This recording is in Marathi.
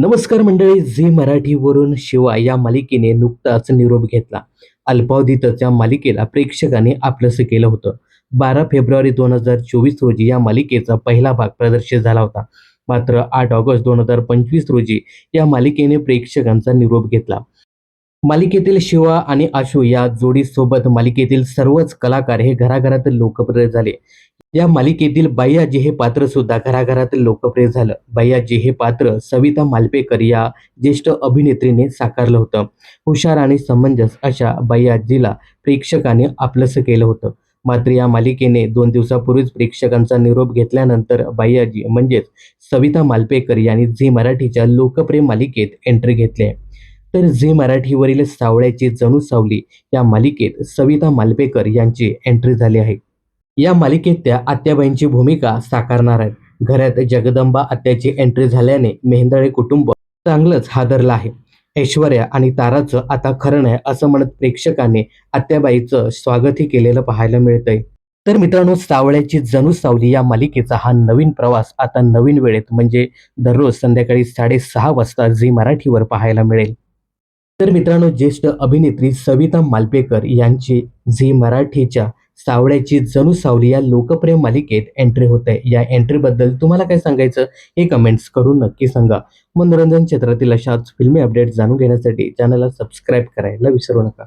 नमस्कार मंडळी झी मराठीवरून शिवा या मालिकेने नुकताच निरोप घेतला. अल्पावधीतच या मालिकेला प्रेक्षकांनी आपलंसं केलं होतं. बारा फेब्रुवारी दोन हजार चोवीस रोजी या मालिकेचा पहिला भाग प्रदर्शित झाला होता. मात्र आठ ऑगस्ट दोन हजार पंचवीस रोजी या मालिकेने प्रेक्षकांचा निरोप घेतला. मालिकेतील शिवा आणि आशू या जोडीसोबत मालिकेतील सर्वच कलाकार हे घराघरात लोकप्रिय झाले. या मालिकेतील बायाजी हे पात्र सुद्धा घराघरात लोकप्रिय झालं. बायाजी हे पात्र सविता मालपेकर या ज्येष्ठ अभिनेत्रीने साकारलं होतं. हुशार आणि समंजस अशा बायाजीला प्रेक्षकाने आपलंसं केलं होतं. मात्र या मालिकेने दोन दिवसापूर्वीच प्रेक्षकांचा निरोप घेतल्यानंतर बायाजी म्हणजेच सविता मालपेकर यांनी झी मराठीच्या लोकप्रिय मालिकेत एंट्री घेतली आहे. तर झी मराठीवरील सावळ्याची जणू सावली या मालिकेत सविता मालपेकर यांची एंट्री झाली आहे. या मालिकेत त्या आत्याबाईंची भूमिका साकारणार आहेत. घरात जगदंबा आत्याची एंट्री झाल्याने मेहंदळे कुटुंब चांगलंच हादरलं आहे. ऐश्वर्या आणि ताराचं आता खरं नाही असं म्हणत प्रेक्षकांनी आत्याबाईचं स्वागतही केलेलं पाहायला मिळतंय. तर मित्रांनो सावळ्याची जणू सावली या मालिकेचा हा नवीन प्रवास आता नवीन वेळेत म्हणजे दररोज संध्याकाळी साडेसहा वाजता झी मराठीवर पाहायला मिळेल. तर मित्रांनो ज्येष्ठ अभिनेत्री सविता मालपेकर यांची झी मराठीच्या सावळ्याची जणू सावली या लोकप्रिय मालिकेत एंट्री होत. आहे या एंट्रीबद्दल तुम्हाला काय सांगायचं? हे कमेंट्स करून नक्की सांगा. मनोरंजन क्षेत्रातील अशाच फिल्मी अपडेट जाणून घेण्यासाठी चॅनलला सबस्क्राईब करायला विसरू नका.